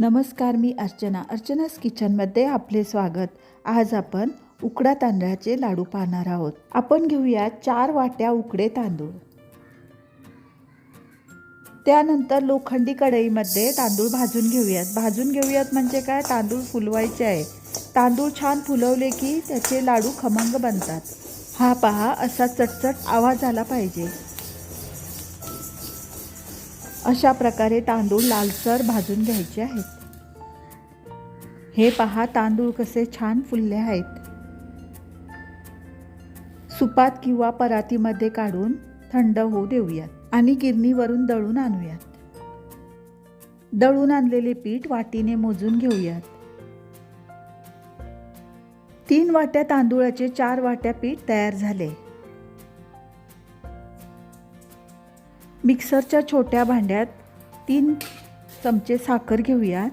नमस्कार मी अर्चना. अर्चनास किचनमध्ये आपले स्वागत. आज आपण उकडा तांदळाचे लाडू पाहणार आहोत. आपण घेऊया चार वाट्या उकडे तांदूळ. त्यानंतर लोखंडी कढईमध्ये तांदूळ भाजून घेऊयात. भाजून घेऊयात म्हणजे काय? तांदूळ फुलवायचे आहे. तांदूळ छान फुलवले की त्याचे लाडू खमंग बनतात. हा पहा असा चटचट आवाज आला पाहिजे. अशा प्रकारे तांदूळ लालसर भाजून घ्यायचे आहेत. हे पहा तांदूळ कसे छान फुलले आहेत. सुपात किंवा परातीमध्ये काढून थंड होऊ देऊयात आणि गिरणीवरून दळून आणूयात. दळून आणलेले पीठ वाटीने मोजून घेऊयात. तीन वाट्या तांदूळाचे चार वाट्या पीठ तयार झाले. मिक्सरच्या छोट्या भांड्यात तीन चमचे साखर घेऊयात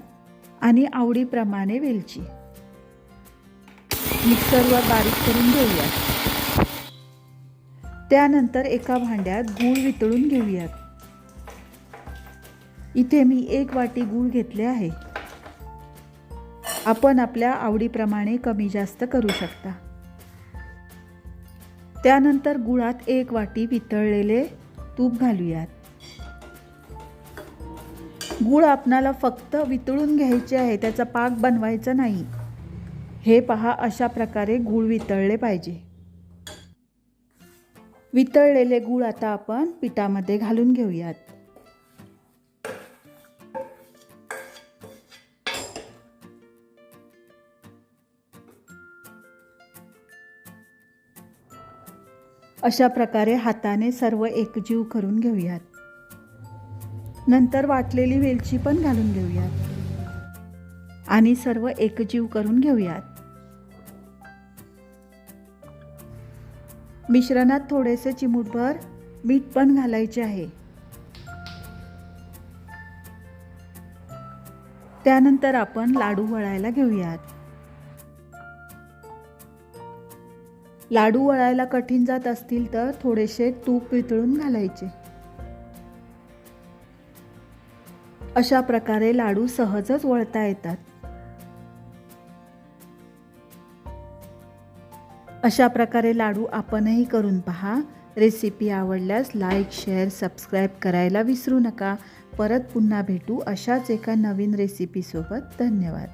आणि आवडीप्रमाणे वेलची. मिक्सरवर बारीक करून घेऊयात त्यानंतर एका भांड्यात गूळ वितळून घेऊयात. इथे मी एक वाटी गूळ घेतले आहे. आपण आपल्या आवडीप्रमाणे कमी जास्त करू शकता. त्यानंतर गुळात एक वाटी वितळलेले तूप घालूयात. गूळ आपणाला फक्त वितळून घ्यायचे आहे त्याचा पाक बनवायचा नाही. हे पहा अशा प्रकारे गूळ वितळले पाहिजे. वितळलेले गूळ आता आपण पिठामध्ये घालून घेऊयात. अशा प्रकारे हाताने सर्व एकजीव करून घेऊयात. नंतर वाटलेली वेलची पण घालून घेऊयात. आणि सर्व एकजीव करून घेऊयात. मिश्रणात थोडेसे चिमूटभर मीठ पण घालायचे आहे. त्यानंतर आपण लाडू वळायला घेऊयात. लाडू वळायला कठीण जात असतील तर थोडेसे तूप वितळून घालायचे. अशा प्रकारे लाडू सहजच वळता येतात. अशा प्रकारे लाडू आपणही करून पहा. रेसिपी आवडल्यास लाईक शेअर सबस्क्राईब करायला विसरू नका. परत पुन्हा भेटू अशाच एका नवीन रेसिपीसोबत. धन्यवाद.